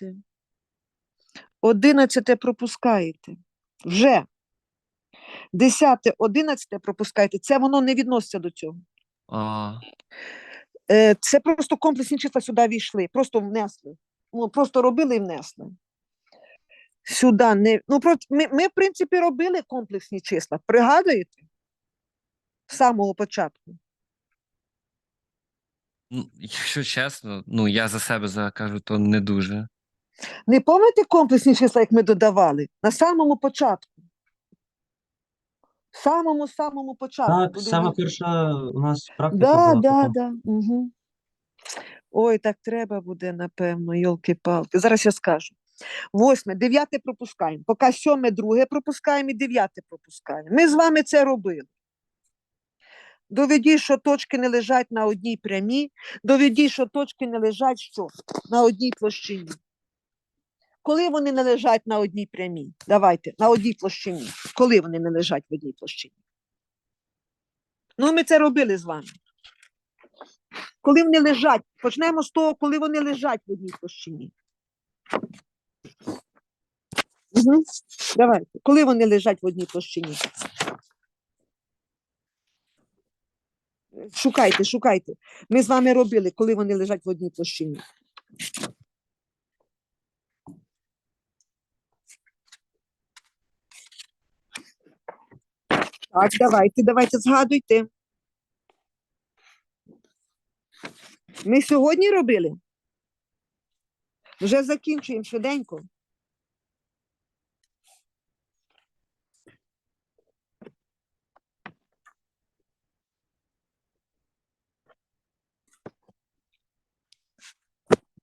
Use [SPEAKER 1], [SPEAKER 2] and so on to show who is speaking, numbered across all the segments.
[SPEAKER 1] пропускаєте. Одинадцяте пропускаєте. Вже. Десяте, одинадцяте пропускаєте. Це воно не відноситься до цього.
[SPEAKER 2] А,
[SPEAKER 1] Е, Це просто комплексні числа сюди війшли, просто внесли. Ну, просто робили і внесли. Сюди не. Ну, про... ми, ми, в принципі, робили комплексні числа. Пригадуєте? З самого початку.
[SPEAKER 2] ну, якщо чесно, ну я за себе закажу, то не дуже.
[SPEAKER 1] Не пам'ятаєте комплексні числа, як ми додавали? На самому початку. Самому самому початку.
[SPEAKER 3] Так,
[SPEAKER 1] ми-
[SPEAKER 3] перша у нас практика
[SPEAKER 1] Да,
[SPEAKER 3] була
[SPEAKER 1] да,
[SPEAKER 3] така.
[SPEAKER 1] да. Угу. Ой, так треба буде, напевно, йолки-палки. Зараз я скажу. Восьме, дев'яте пропускаємо. Поки сьоме, друге пропускаємо і дев'яте пропускаємо. Ми з вами це робили. Доведіть, що точки не лежать на одній прямій, доведіть, що точки не лежать що? на одній площині. Коли вони не лежать на одній прямій? Давайте, на одній площині. Коли вони не лежать в одній площині? Ну, ми це робили з вами. Коли вони лежать, почнемо з того, коли вони лежать в одній площині. Угу. Давайте. Коли вони лежать в одній площині? Шукайте, шукайте. Ми з вами робили, коли вони лежать в одній площині. Так, давайте, давайте, згадуйте. Ми сьогодні робили? Вже закінчуємо швиденько.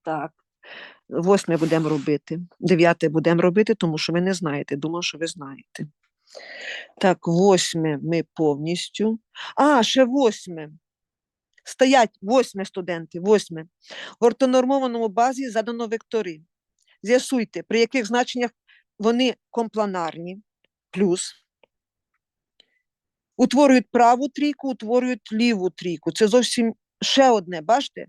[SPEAKER 1] Так. Восьме будемо робити. Дев'яте будемо робити, тому що ви не знаєте. Думав, що ви знаєте. Так, восьме ми повністю. А, ще восьме. Стоять восьме студенти, восьме. В ортонормованому базі задано вектори. З'ясуйте, при яких значеннях вони компланарні, плюс. Утворюють праву трійку, утворюють ліву трійку. Це зовсім ще одне, бачите?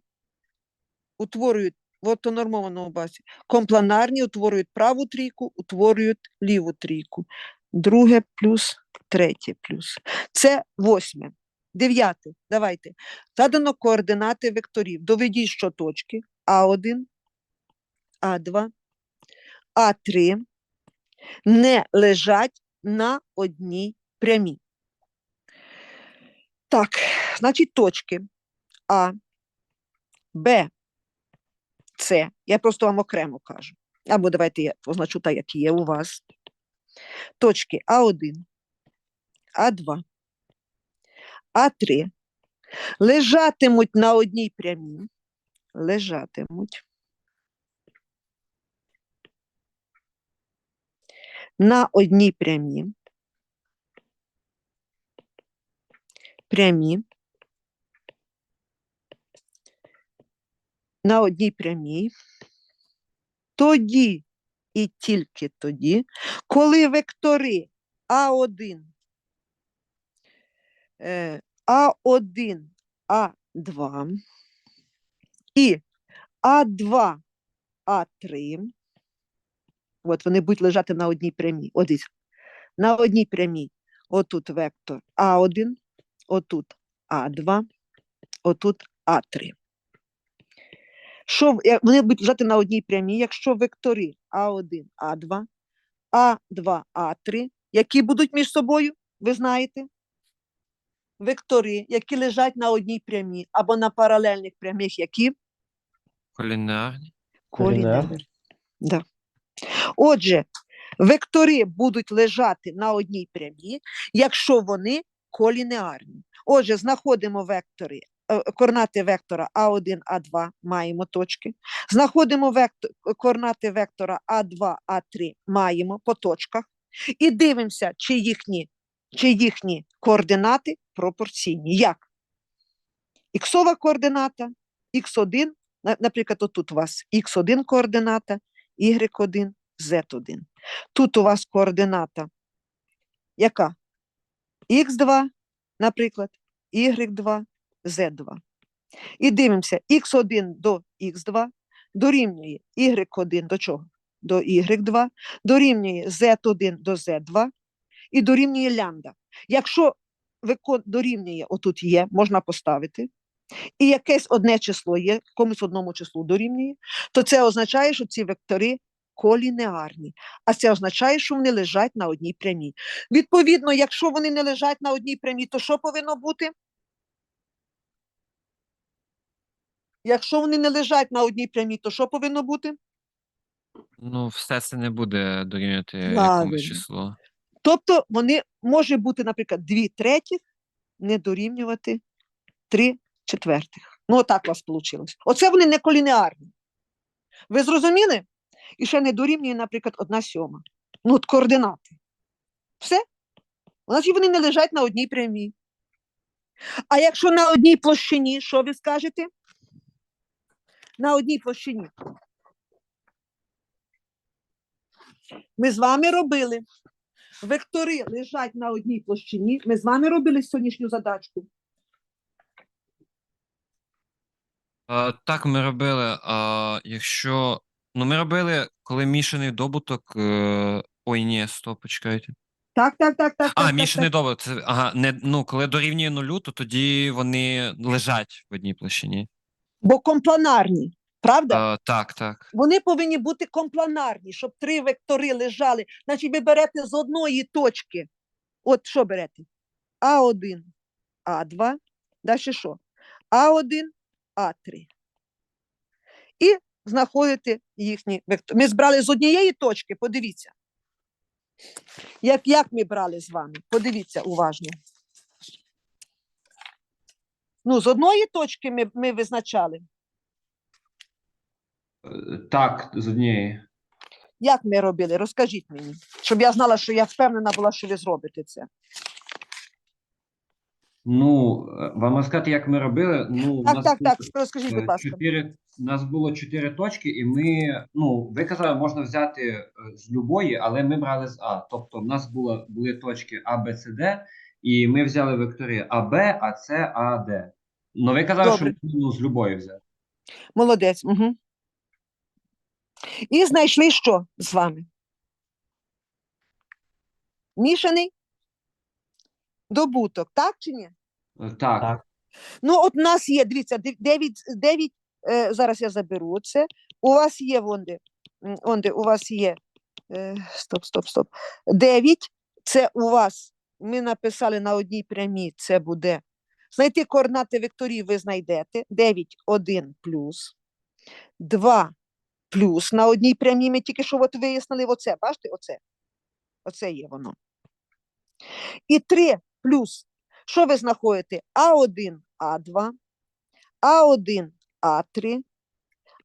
[SPEAKER 1] Утворюють в ортонормованому базі. Компланарні утворюють праву трійку, утворюють ліву трійку. Друге плюс, третє плюс. Це восьме. Дев'яте. Давайте. Задано координати векторів. Доведіть, що точки А1, А2, А3 не лежать на одній прямій. Так, значить, точки А, Б, С. Я просто вам окремо кажу. Або давайте я позначу так, як є у вас. Точки А1, А2, А3 лежатимуть на одній прямій. Лежатимуть на одній прямій. Прямі. На одній прямій. Тоді і тільки тоді, коли вектори А1, е, А1, А2 і А2, А3, от вони будуть лежати на одній прямій. От на одній прямій. Отут вектор А1, отут А2, отут А3. Що вони будуть лежати на одній прямій, якщо вектори А1, А2, А2, А3, які будуть між собою, ви знаєте? Вектори, які лежать на одній прямій або на паралельних прямих, які
[SPEAKER 2] Колінарні.
[SPEAKER 1] колінарні. Да. Отже, вектори будуть лежати на одній прямій, якщо вони колінеарні. Отже, знаходимо вектори, координати вектора А1, А2, маємо точки. Знаходимо вектор, координати вектора А2, А3, маємо по точках. І дивимося, чи їхні, чи їхні координати пропорційні. Як? Іксова координата, х1, наприклад, отут у вас х1 координата, y1, z1. Тут у вас координата яка? х2, наприклад, y2, z2. І дивимося х1 до х2, дорівнює y1 до чого? До y2, дорівнює z1 до z2 і дорівнює лямбда. Якщо дорівнює, отут є, можна поставити, і якесь одне число є, комусь одному числу дорівнює, то це означає, що ці вектори колінеарні. А це означає, що вони лежать на одній прямій. Відповідно, якщо вони не лежать на одній прямій, то що повинно бути? Якщо вони не лежать на одній прямій, то що повинно бути?
[SPEAKER 2] Ну, все це не буде дорівнювати
[SPEAKER 1] Правильно.
[SPEAKER 2] якомусь числу.
[SPEAKER 1] Тобто вони може бути, наприклад, 2 третіх не дорівнювати 3 четвертих. Ну, отак у вас вийшло. Оце вони не колінеарні. Ви зрозуміли? І ще не дорівнює, наприклад, 1 сьома. Ну, от координати. Все. Значить, вони не лежать на одній прямій. А якщо на одній площині, що ви скажете? На одній площині. Ми з вами робили вектори лежать на одній площині. Ми з вами робили сьогоднішню задачку.
[SPEAKER 2] А, так, ми робили. А, якщо. Ну, ми робили, коли мішаний добуток. Е... Ой, ні, стоп, почекайте.
[SPEAKER 1] Так, так, так, так.
[SPEAKER 2] А,
[SPEAKER 1] так,
[SPEAKER 2] мішаний
[SPEAKER 1] так,
[SPEAKER 2] добуток. Це, ага, не, ну, коли дорівнює нулю, то тоді вони лежать в одній площині.
[SPEAKER 1] Бо компланарні, правда?
[SPEAKER 2] А, так, так.
[SPEAKER 1] Вони повинні бути компланарні, щоб три вектори лежали. Значить, ви берете з одної точки. От що берете? А1, А2, далі що? А1, А3. І знаходите їхні вектори. Ми збрали з однієї точки, подивіться. Як, як ми брали з вами? Подивіться уважно. Ну, з одної точки ми, ми визначали.
[SPEAKER 3] Е, Так, з однієї.
[SPEAKER 1] Як ми робили? Розкажіть мені, щоб я знала, що я впевнена була, що ви зробите це.
[SPEAKER 3] Ну, е, вам розказати, як ми робили. Ну,
[SPEAKER 1] Так,
[SPEAKER 3] нас
[SPEAKER 1] так,
[SPEAKER 3] було,
[SPEAKER 1] так, розкажіть,
[SPEAKER 3] е,
[SPEAKER 1] будь ласка.
[SPEAKER 3] Чотири, у нас було чотири точки, і ми, ну, ви казали, можна взяти е, з любої, але ми брали з А. Тобто, в нас було, були точки А, Б, С, Д, і ми взяли вектори АБ, АС, АД. Ну, ви казали,
[SPEAKER 1] Добре.
[SPEAKER 3] що ну, з любої взяти.
[SPEAKER 1] Молодець. Угу. І знайшли що з вами? Мішаний добуток, так чи ні?
[SPEAKER 3] Е, Так.
[SPEAKER 4] Так.
[SPEAKER 1] Ну, от у нас є, дивіться, дев- дев'ять, дев'ять, е, зараз я заберу це. У вас є вонде, м, онде, у вас є, е, стоп, стоп, стоп. Дев'ять, це у вас, ми написали на одній прямій, це буде, знайти координати векторів ви знайдете, 9, 1 плюс, 2 плюс на одній прямій, ми тільки що от вияснили оце, бачите, оце, оце є воно. І 3 плюс що ви знаходите? А1, А2, А1, А3,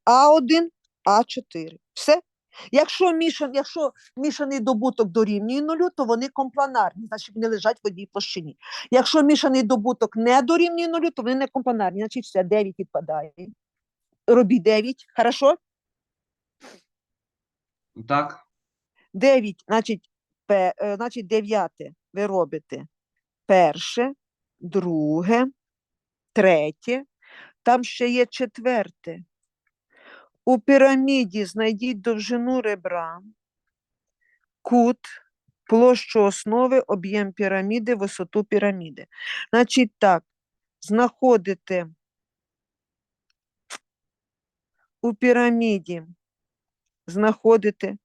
[SPEAKER 1] А1, А4. Все. Якщо, мішан, якщо мішаний добуток дорівнює нулю, то вони компланарні, значить вони лежать в одній площині. Якщо мішаний добуток не дорівнює нулю, то вони не компланарні, значить все, 9 відпадає. Робіть 9, хорошо?
[SPEAKER 3] Так.
[SPEAKER 1] 9, значить, пе, е, значить 9 ви робите перше, друге, третє, там ще є четверте. У піраміді знайдіть довжину ребра, кут, площу основи, об'єм піраміди, висоту піраміди. Значить так, знаходите у піраміді, знаходите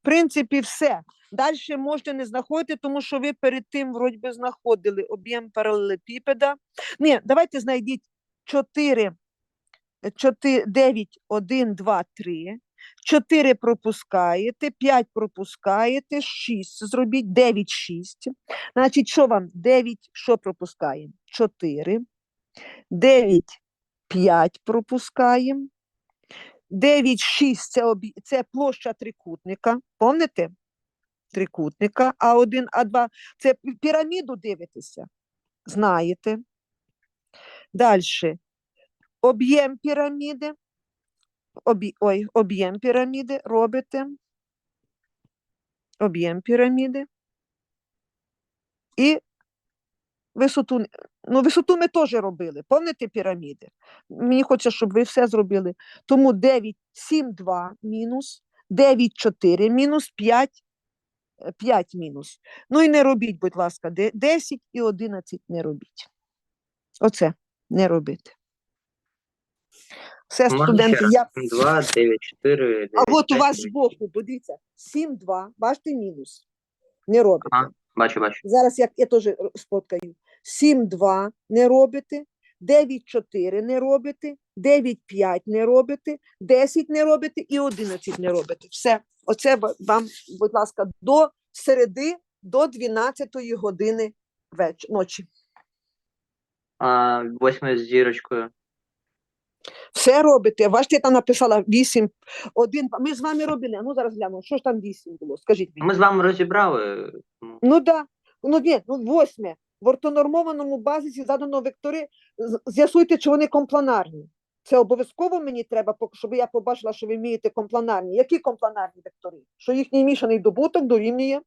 [SPEAKER 1] в принципі, все. Далі можете не знаходити, тому що ви перед тим вроді би знаходили об'єм паралелепіпеда. Ні, давайте знайдіть 4, 4 9, 1, 2, 3. 4 пропускаєте, 5 пропускаєте, 6 зробіть, 9, 6. Значить, що вам? 9, що пропускаємо? 4. 9, 5 пропускаємо. 9, 6 це, об'є- це площа трикутника. Помните? Трикутника А1, А2. Це піраміду дивитеся. Знаєте. Далі. Об'єм піраміди. Обі... Ой, об'єм піраміди робите. Об'єм піраміди. І висоту Ну, висоту ми теж робили. Пам'ятаєте піраміди? Мені хочеться, щоб ви все зробили. Тому 9, 7, 2 мінус, 9, 4 мінус, 5, 5 мінус. Ну і не робіть, будь ласка, 10 і 11 не робіть. Оце не робити. Все, студенти, я
[SPEAKER 4] 2, 9, 4, 9,
[SPEAKER 1] а от у вас збоку, подивіться, 7, 2, бачите мінус. Не робите.
[SPEAKER 4] Ага. Бачу, бачу.
[SPEAKER 1] Зараз я, я теж сфоткаю. 7, 2 не робите, 9, 4 не робите, 9, 5 не робите, 10 не робите і 11 не робите. Все. Оце вам, будь ласка, до середи, до 12 години веч... ночі.
[SPEAKER 4] А, восьме з зірочкою.
[SPEAKER 1] Все робите. Бачите, я там написала 8, 1, 2. Ми з вами робили. А Ну, зараз гляну, що ж там 8 було? Скажіть мені.
[SPEAKER 4] Ми з вами розібрали. ну,
[SPEAKER 1] Ну да. Ну ні, ну восьме. В ортонормованому базисі задано вектори. З'ясуйте, чи вони компланарні. Це обов'язково мені треба, щоб я побачила, що ви вмієте компланарні. Які компланарні вектори? Що їхній мішаний добуток дорівнює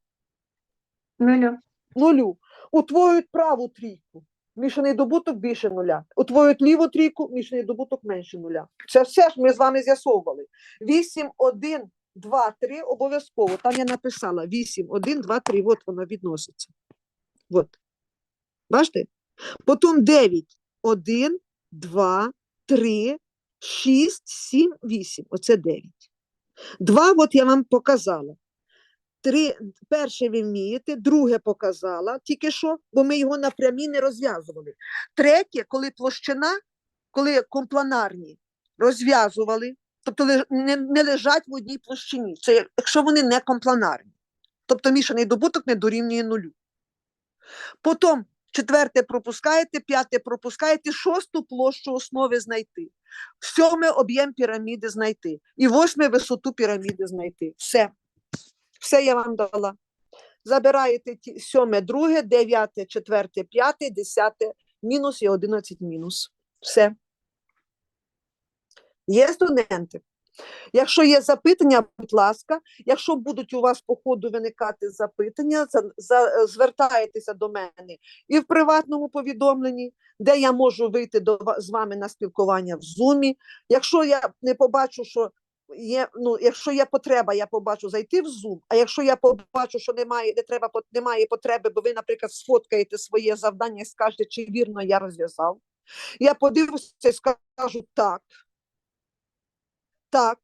[SPEAKER 5] Нулю.
[SPEAKER 1] нулю. Утворюють праву трійку. Мішаний добуток більше нуля. Утворюють ліву трійку, мішаний добуток менше нуля. Це все ж ми з вами з'ясовували. 8, 1, 2, 3 обов'язково. Там я написала 8, 1, 2, 3. От воно відноситься. От. Бачите? Потім 9, 1, 2, 3, 6, 7, 8. Оце 9. Два, от я вам показала. Три, перше ви вмієте, друге показала тільки що, бо ми його напрямі не розв'язували. Третє, коли площина, коли компланарні розв'язували, тобто не, не лежать в одній площині. Це якщо вони не компланарні. Тобто мішаний добуток не дорівнює нулю. Потім четверте пропускаєте, п'яте пропускаєте, шосту площу основи знайти. Сьоме об'єм піраміди знайти. І восьме висоту піраміди знайти. Все. Все я вам дала. Забираєте ті, сьоме, друге, дев'яте, четверте, п'яте, десяте, мінус і одинадцять мінус. Все. Є студенти? Якщо є запитання, будь ласка, якщо будуть у вас по ходу виникати запитання, за, за, звертаєтеся до мене і в приватному повідомленні, де я можу вийти до, з вами на спілкування в Zoom. Якщо я не побачу, що є, ну, якщо є потреба, я побачу зайти в Zoom, а якщо я побачу, що немає, не треба, немає потреби, бо ви, наприклад, сфоткаєте своє завдання і скажете, чи вірно я розв'язав, я подивлюся і скажу так, так.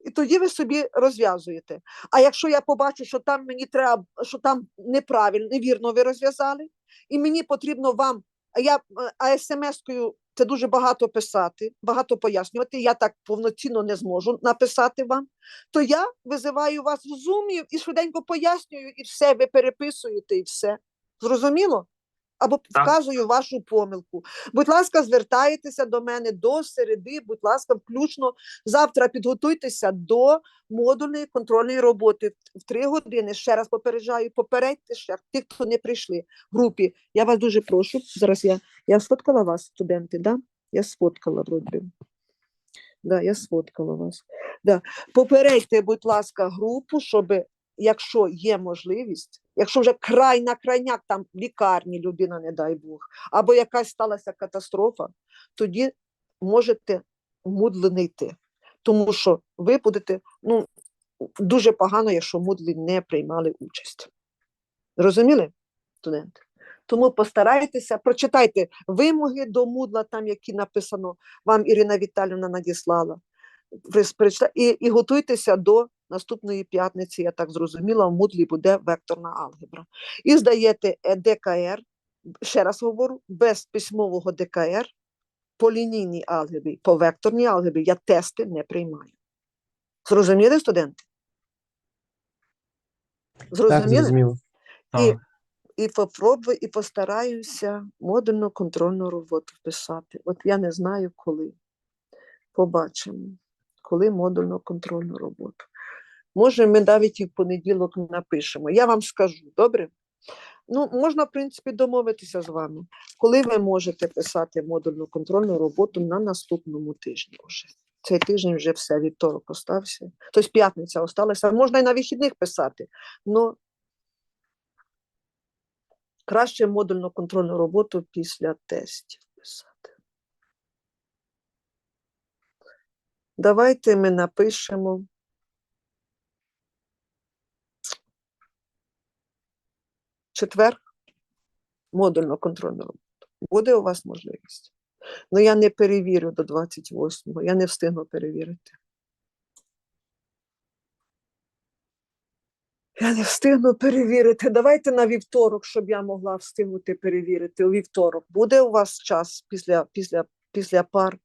[SPEAKER 1] І тоді ви собі розв'язуєте. А якщо я побачу, що там мені треба, що там неправильно, невірно ви розв'язали, і мені потрібно вам, а я а смс-кою це дуже багато писати, багато пояснювати, я так повноцінно не зможу написати вам, то я визиваю вас в зумів і швиденько пояснюю, і все, ви переписуєте, і все. Зрозуміло? Або вказую вашу помилку. Будь ласка, звертайтеся до мене до середи, будь ласка, включно Завтра підготуйтеся до модульної контрольної роботи в три години. Ще раз попереджаю, попередьте ще тих, хто не прийшли в групі. Я вас дуже прошу. Зараз я, я сфоткала вас, студенти, да? Я сфоткала вроді. Да, я сфоткала вас. Да. Попередьте, будь ласка, групу, щоб, якщо є можливість, якщо вже край на крайняк там лікарні людина, не дай Бог, або якась сталася катастрофа, тоді можете мудли не йти. Тому що ви будете ну, дуже погано, якщо мудлі не приймали участь. Зрозуміли, студенти? Тому постарайтеся, прочитайте вимоги до мудла, там, які написано, вам Ірина Віталівна надіслала. І, і готуйтеся до наступної п'ятниці, я так зрозуміла, в мудлі буде векторна алгебра. І здаєте е, ДКР, ще раз говорю, без письмового ДКР по лінійній алгебрі, по векторній алгебрі я тести не приймаю. Зрозуміли, студенти? Зрозуміли?
[SPEAKER 6] зрозуміло.
[SPEAKER 1] І, і попробую, і постараюся модульну контрольну роботу вписати. От я не знаю коли. Побачимо, коли модульну контрольну роботу. Може, ми навіть і в понеділок напишемо. Я вам скажу, добре? Ну, можна, в принципі, домовитися з вами, коли ви можете писати модульну контрольну роботу на наступному тижні вже. Цей тиждень вже все, вівторок остався. Тобто п'ятниця осталася. Можна і на вихідних писати. Ну, Краще модульну контрольну роботу після тестів писати. Давайте ми напишемо. Четвер модульну контрольну роботу. Буде у вас можливість. Ну я не перевірю до 28-го, я не встигну перевірити. Я не встигну перевірити. Давайте на вівторок, щоб я могла встигнути перевірити. У вівторок буде у вас час після, після, після пар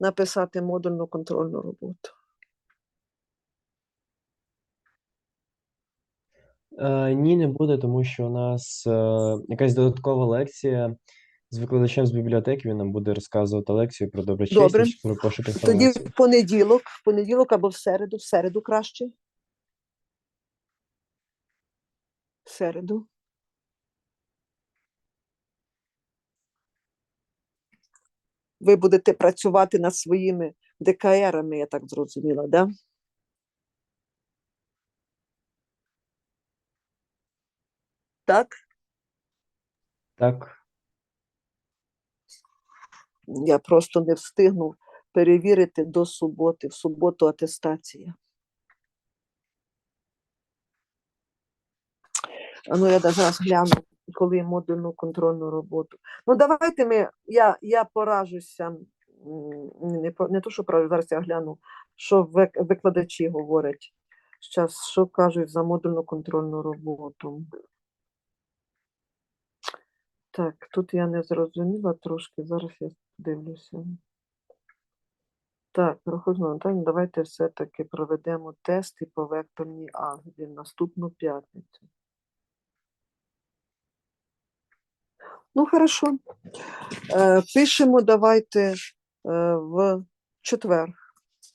[SPEAKER 1] написати модульну контрольну роботу.
[SPEAKER 6] Е, ні, не буде, тому що у нас е, якась додаткова лекція з викладачем з бібліотеки. Він нам буде розказувати лекцію про доброчесність, про пошук
[SPEAKER 1] Тоді
[SPEAKER 6] інформації.
[SPEAKER 1] в понеділок, в понеділок або в середу, в середу краще. В середу. Ви будете працювати над своїми ДКРами, я так зрозуміла, да? Так?
[SPEAKER 6] Так,
[SPEAKER 1] Я просто не встигну перевірити до суботи. В суботу атестація. А ну я зараз гляну, коли модульну контрольну роботу. Ну, давайте ми, я, я поражуся. Не, не то, що поражусь, зараз я гляну, що викладачі говорять. Зараз, що кажуть за модульну контрольну роботу. Так, тут я не зрозуміла трошки, зараз я дивлюся. Так, Рахозно Антоні, давайте все-таки проведемо тести по векторній алгебрі наступну п'ятницю. Ну, хорошо. Е, пишемо давайте е, в четвер.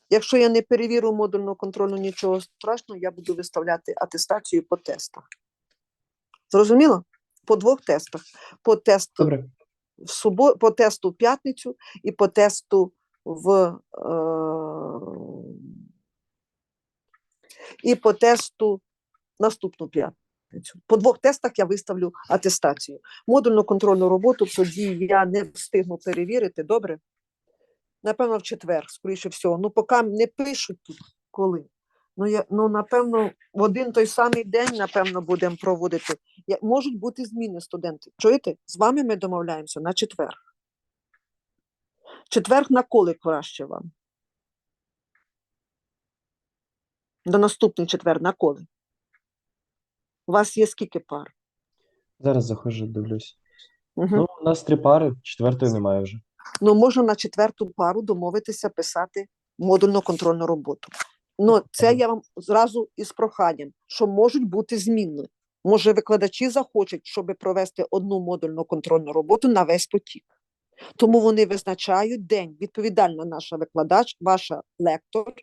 [SPEAKER 1] Якщо я не перевірю модульну контрольну, нічого страшного, я буду виставляти атестацію по тестах. Зрозуміло? По двох тестах. По тесту
[SPEAKER 6] добре.
[SPEAKER 1] в субо... по тесту в п'ятницю і по тесту в е... і по тесту наступну п'ятницю. По двох тестах я виставлю атестацію. Модульну контрольну роботу тоді я не встигну перевірити. Добре? Напевно, в четвер, скоріше всього. Ну, поки не пишуть тут коли. Ну, я, ну, напевно, в один той самий день, напевно, будемо проводити. Я- Можуть бути зміни студенти. Чуєте? З вами ми домовляємося на четвер. Четвер на коли краще вам? До наступний четвер на коли? У вас є скільки пар?
[SPEAKER 6] Зараз заходжу, дивлюсь.
[SPEAKER 1] Угу.
[SPEAKER 6] Ну, у нас три пари, четвертої немає вже.
[SPEAKER 1] Ну, можна на четверту пару домовитися писати модульну контрольну роботу. Ну, це я вам зразу із проханням, що можуть бути зміни. Може, викладачі захочуть, щоб провести одну модульну контрольну роботу на весь потік. Тому вони визначають день. Відповідальна наша викладач, ваша лектор,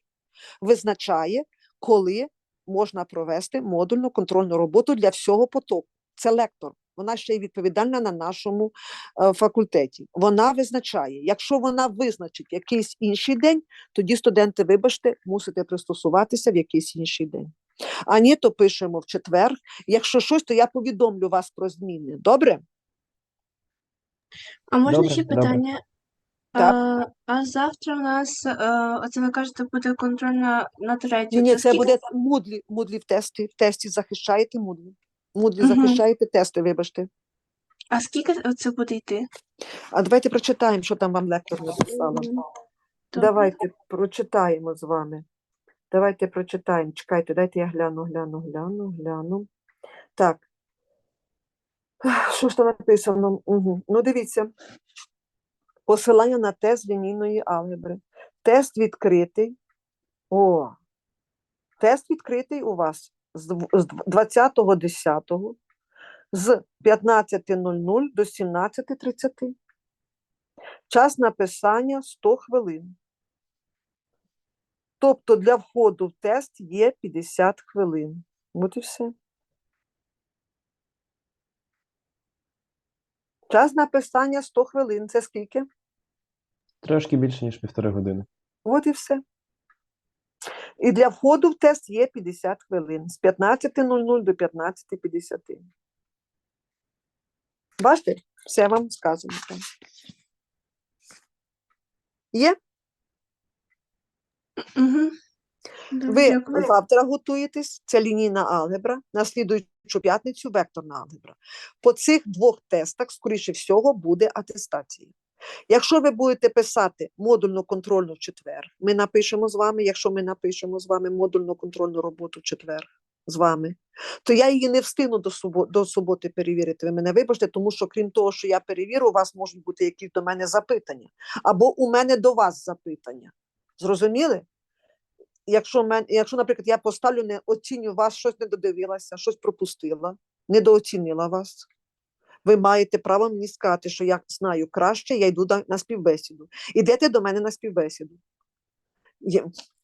[SPEAKER 1] визначає, коли можна провести модульну контрольну роботу для всього потоку. Це лектор. Вона ще й відповідальна на нашому е, факультеті. Вона визначає, якщо вона визначить якийсь інший день, тоді студенти, вибачте, мусите пристосуватися в якийсь інший день. А ні, то пишемо в четвер. Якщо щось, то я повідомлю вас про зміни. Добре?
[SPEAKER 5] А можна
[SPEAKER 6] Добре,
[SPEAKER 5] ще
[SPEAKER 6] добре.
[SPEAKER 5] питання?
[SPEAKER 1] Так.
[SPEAKER 5] А, а завтра у нас, е, оце ви кажете, буде контрольна на третю.
[SPEAKER 1] Ні, ні, це
[SPEAKER 5] скільки-
[SPEAKER 1] буде мудлі, мудлі в тесті. В тесті захищаєте мудлі. Мудлі
[SPEAKER 5] Мгм.
[SPEAKER 1] захищаєте тести, вибачте.
[SPEAKER 5] А скільки це буде йти?
[SPEAKER 1] А давайте прочитаємо, що там вам лектор написала. Давайте прочитаємо з вами. Давайте прочитаємо. Чекайте, дайте я гляну, гляну, гляну, гляну. Так. Що ж там написано? Угу. Ну, дивіться. Посилання на тест лінійної алгебри. Тест відкритий. О, тест відкритий у вас з дв- з дв- 20.10 з 15.00 до 17.30. Час написання 100 хвилин. Тобто для входу в тест є 50 хвилин. От і все. Час написання 100 хвилин. Це скільки?
[SPEAKER 6] Трошки більше, ніж півтори години.
[SPEAKER 1] От і все. І для входу в тест є 50 хвилин з 15.00 до 15.50. Бачите, все вам сказано. Є?
[SPEAKER 5] Угу.
[SPEAKER 1] Ви
[SPEAKER 5] Дякую.
[SPEAKER 1] завтра готуєтесь, це лінійна алгебра, на слідуючу п'ятницю векторна алгебра. По цих двох тестах, скоріше всього, буде атестація. Якщо ви будете писати модульну контрольну в четвер, ми напишемо з вами, якщо ми напишемо з вами модульну контрольну роботу в четвер з вами, то я її не встигну до, субо- до суботи перевірити. Ви мене вибачте, тому що крім того, що я перевірю, у вас можуть бути якісь до мене запитання, або у мене до вас запитання. Зрозуміли? якщо, мен, якщо, наприклад, я поставлю, не оціню вас, щось не додивилася, щось пропустила, недооцінила вас, ви маєте право мені сказати, що я знаю краще, я йду на, співбесіду. Ідете до мене на співбесіду.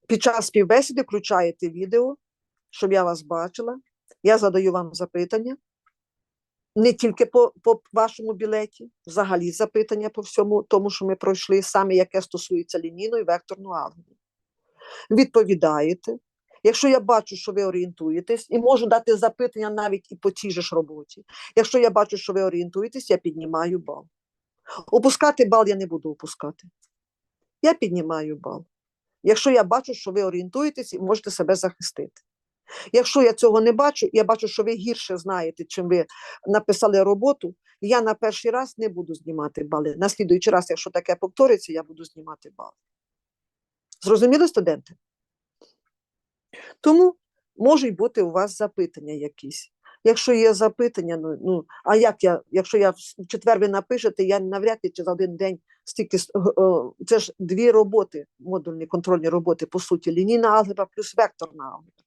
[SPEAKER 1] Під час співбесіди включаєте відео, щоб я вас бачила. Я задаю вам запитання. Не тільки по, по вашому білеті, взагалі запитання по всьому тому, що ми пройшли, саме яке стосується лінійної векторної алгебри відповідаєте. Якщо я бачу, що ви орієнтуєтесь, і можу дати запитання навіть і по цій же ж роботі. Якщо я бачу, що ви орієнтуєтесь, я піднімаю бал. Опускати бал я не буду опускати. Я піднімаю бал. Якщо я бачу, що ви орієнтуєтесь і можете себе захистити. Якщо я цього не бачу, я бачу, що ви гірше знаєте, чим ви написали роботу, я на перший раз не буду знімати бали. На слідуючий раз, якщо таке повториться, я буду знімати бали. Зрозуміли, студенти? Тому можуть бути у вас запитання якісь. Якщо є запитання, ну, ну а як я, якщо я в четвер ви напишете, я навряд чи за один день стільки о, це ж дві роботи, модульні контрольні роботи, по суті, лінійна алгебра плюс векторна алгебра.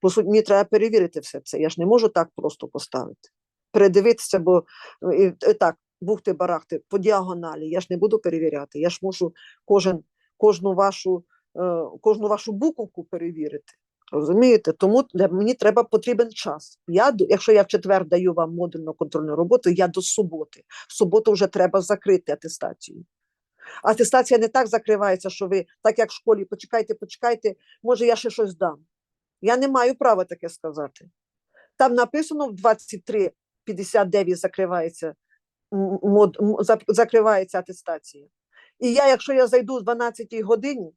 [SPEAKER 1] По суті, мені треба перевірити все це. Я ж не можу так просто поставити. Передивитися, бо і, і так, бухти барахти по діагоналі. Я ж не буду перевіряти. Я ж можу кожен, кожну вашу, кожну вашу буковку перевірити. Розумієте? Тому для мені треба потрібен час. Я, якщо я в четвер даю вам модульну контрольну роботу, я до суботи. В суботу вже треба закрити атестацію. Атестація не так закривається, що ви, так як в школі, почекайте, почекайте, може, я ще щось дам. Я не маю права таке сказати. Там написано в 23.59 закривається, мод, закривається атестація. І я, якщо я зайду о 12 годині,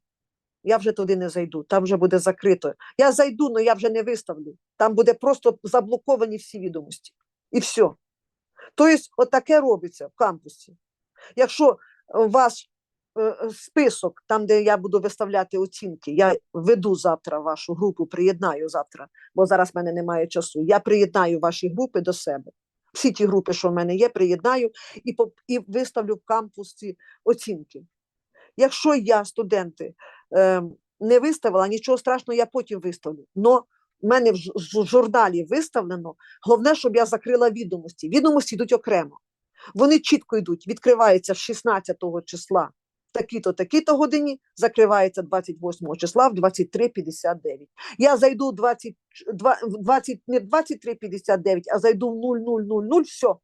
[SPEAKER 1] я вже туди не зайду, там вже буде закрито. Я зайду, але я вже не виставлю. Там буде просто заблоковані всі відомості. І все. Тобто, отаке робиться в кампусі. Якщо у вас е, е, список, там, де я буду виставляти оцінки, я веду завтра вашу групу, приєднаю завтра, бо зараз в мене немає часу. Я приєднаю ваші групи до себе. Всі ті групи, що в мене є, приєднаю і, і виставлю в кампусі оцінки. Якщо я, студенти, не виставила, нічого страшного, я потім виставлю. Но в мене в журналі виставлено. Головне, щоб я закрила відомості. Відомості йдуть окремо. Вони чітко йдуть. Відкривається з 16 числа в такій-то, такій-то годині, закривається 28 числа в 23.59. Я зайду в 20, 20, не 23.59, а зайду в 0000, все.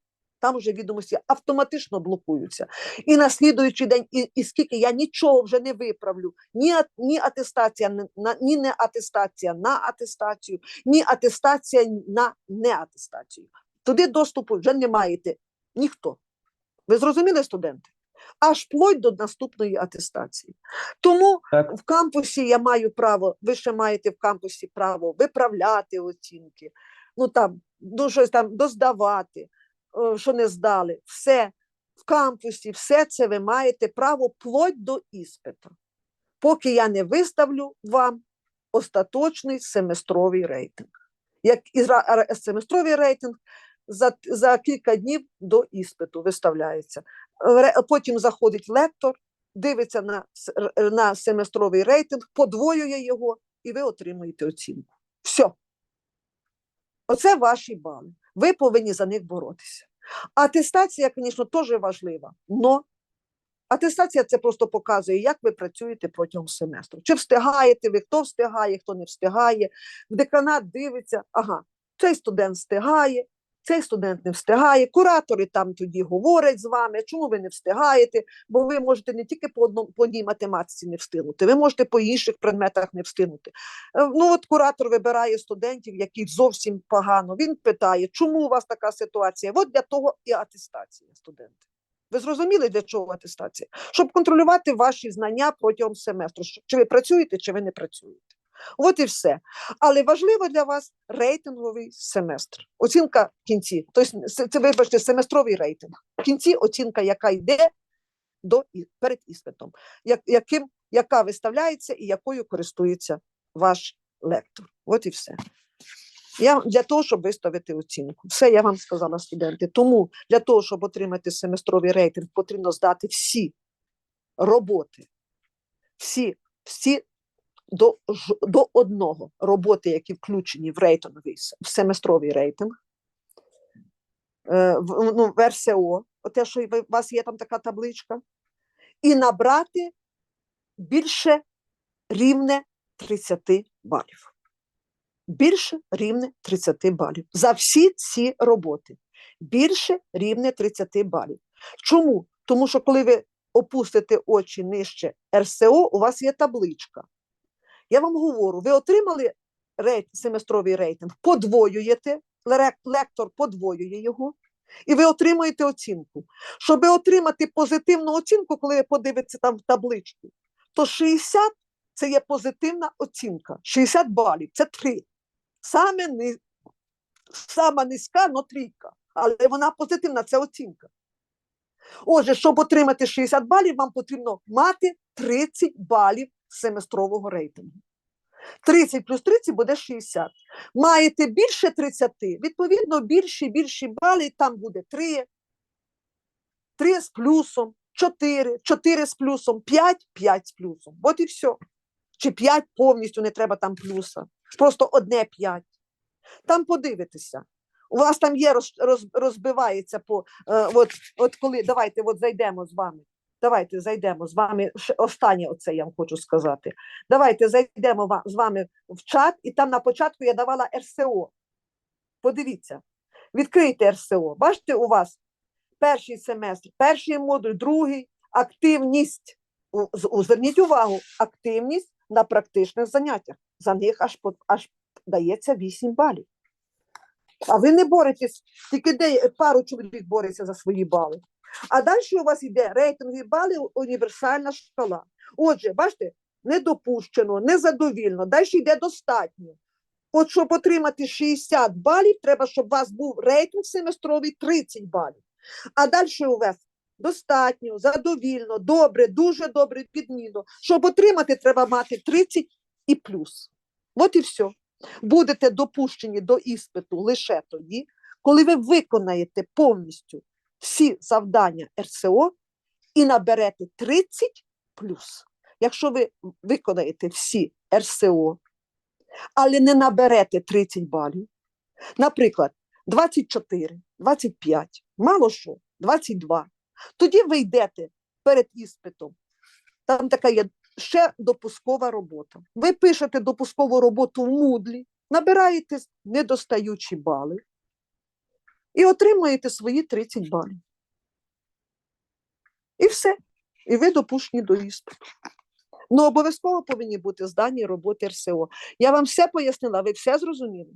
[SPEAKER 1] Там вже відомості автоматично блокуються. І на слідуючий день, і, і скільки я нічого вже не виправлю, ні, ні атестація на, ні не атестація на атестацію, ні атестація на неатестацію. Туди доступу вже не маєте ніхто. Ви зрозуміли, студенти? Аж вплоть до наступної атестації. Тому
[SPEAKER 6] Так.
[SPEAKER 1] в кампусі я маю право, ви ще маєте в кампусі право виправляти оцінки, ну там, ну, щось там доздавати, що не здали. Все в кампусі, все це ви маєте право вплоть до іспиту. Поки я не виставлю вам остаточний семестровий рейтинг. Як семестровий рейтинг за, за кілька днів до іспиту виставляється. Потім заходить лектор, дивиться на, на семестровий рейтинг, подвоює його, і ви отримуєте оцінку. Все. Оце ваші бали. Ви повинні за них боротися. Атестація, звісно, теж важлива, але атестація це просто показує, як ви працюєте протягом семестру. Чи встигаєте ви, хто встигає, хто не встигає. Деканат дивиться, ага, цей студент встигає, цей студент не встигає. Куратори там тоді говорять з вами, чому ви не встигаєте, бо ви можете не тільки по одному по одній математиці не встигнути, ви можете по інших предметах не встигнути. Е, Ну от куратор вибирає студентів, які зовсім погано. Він питає, чому у вас така ситуація? От для того і атестація студенти. Ви зрозуміли, для чого атестація? Щоб контролювати ваші знання протягом семестру. Чи ви працюєте, чи ви не працюєте. От і все. Але важливо для вас рейтинговий семестр. Оцінка в кінці. Тобто, це, вибачте, семестровий рейтинг. В кінці оцінка, яка йде до, перед іспитом, як, яким, яка виставляється і якою користується ваш лектор. От і все. Я для того, щоб виставити оцінку. Все я вам сказала, студенти. Тому для того, щоб отримати семестровий рейтинг, потрібно здати всі роботи, всі, всі до, до одного роботи, які включені в рейтинговий в семестровий рейтинг. Е, в- ну, в РСО, те, що у вас є там така табличка, і набрати більше рівне 30 балів. Більше рівне 30 балів. За всі ці роботи. Більше рівне 30 балів. Чому? Тому що коли ви опустите очі нижче РСО, у вас є табличка. Я вам говорю, ви отримали рейт, семестровий рейтинг, подвоюєте, лектор подвоює його, і ви отримуєте оцінку. Щоб отримати позитивну оцінку, коли ви подивитеся там в табличку, то 60 це є позитивна оцінка. 60 балів це 3. Саме ни... Сама низька, но трійка. Але вона позитивна, це оцінка. Отже, щоб отримати 60 балів, вам потрібно мати 30 балів семестрового рейтингу. 30 плюс 30 буде 60. Маєте більше 30, відповідно, більші більші бали, там буде 3, 3 з плюсом, 4, 4 з плюсом, 5, 5 з плюсом. От і все. Чи 5 повністю не треба там плюса. Просто одне 5. Там подивитися. У вас там є роз, роз, розбивається по е, от, от коли давайте от зайдемо з вами. Давайте зайдемо з вами. Останнє оце я вам хочу сказати. Давайте зайдемо з вами в чат, і там на початку я давала РСО. Подивіться, відкрийте РСО. Бачите, у вас перший семестр, перший модуль, другий активність. Зверніть увагу, активність на практичних заняттях. За них аж, аж дається 8 балів. А ви не боретесь, тільки де пару чоловік бореться за свої бали. А далі у вас йде рейтингові бали, універсальна шкала. Отже, бачите, не допущено, незадовільно, далі йде достатньо. От щоб отримати 60 балів, треба, щоб у вас був рейтинг семестровий 30 балів. А далі у вас достатньо, задовільно, добре, дуже добре, підмінно. Щоб отримати, треба мати 30 і плюс. От і все. Будете допущені до іспиту лише тоді, коли ви виконаєте повністю всі завдання РСО і наберете 30 плюс. Якщо ви виконаєте всі РСО, але не наберете 30 балів, наприклад, 24, 25, мало що, 22, тоді ви йдете перед іспитом. Там така є ще допускова робота. Ви пишете допускову роботу в Мудлі, набираєте недостаючі бали і отримуєте свої 30 балів. І все. І ви допущені до іспиту. Ну, обов'язково повинні бути здані роботи РСО. Я вам все пояснила, ви все зрозуміли?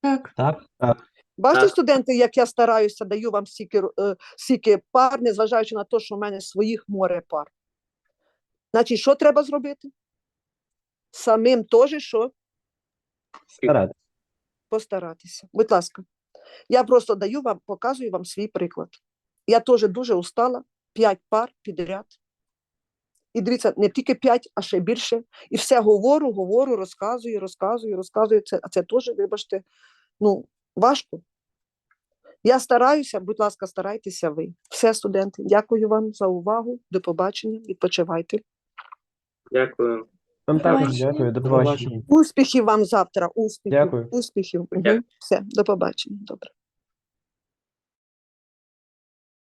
[SPEAKER 5] Так.
[SPEAKER 6] Так, так.
[SPEAKER 1] Бачите, студенти, як я стараюся, даю вам стільки, е, стільки пар, незважаючи на те, що в мене своїх море пар. Значить, що треба зробити? Самим теж що?
[SPEAKER 6] Старайтесь.
[SPEAKER 1] постаратися. Будь ласка, я просто даю вам, показую вам свій приклад. Я теж дуже устала, п'ять пар підряд. І дивіться, не тільки п'ять, а ще більше. І все говорю, говорю, розказую, розказую, розказую. Це, а це теж, вибачте, ну, важко. Я стараюся, будь ласка, старайтеся ви. Все, студенти, дякую вам за увагу. До побачення. Відпочивайте.
[SPEAKER 4] Дякую.
[SPEAKER 6] Вам також
[SPEAKER 5] Побачення.
[SPEAKER 6] дякую. До
[SPEAKER 3] Побачення.
[SPEAKER 6] побачення.
[SPEAKER 1] Успіхів вам завтра. Успіхів.
[SPEAKER 6] Дякую.
[SPEAKER 1] Успіхів. Мгм.
[SPEAKER 4] Дякую.
[SPEAKER 1] Все, до побачення. Добре.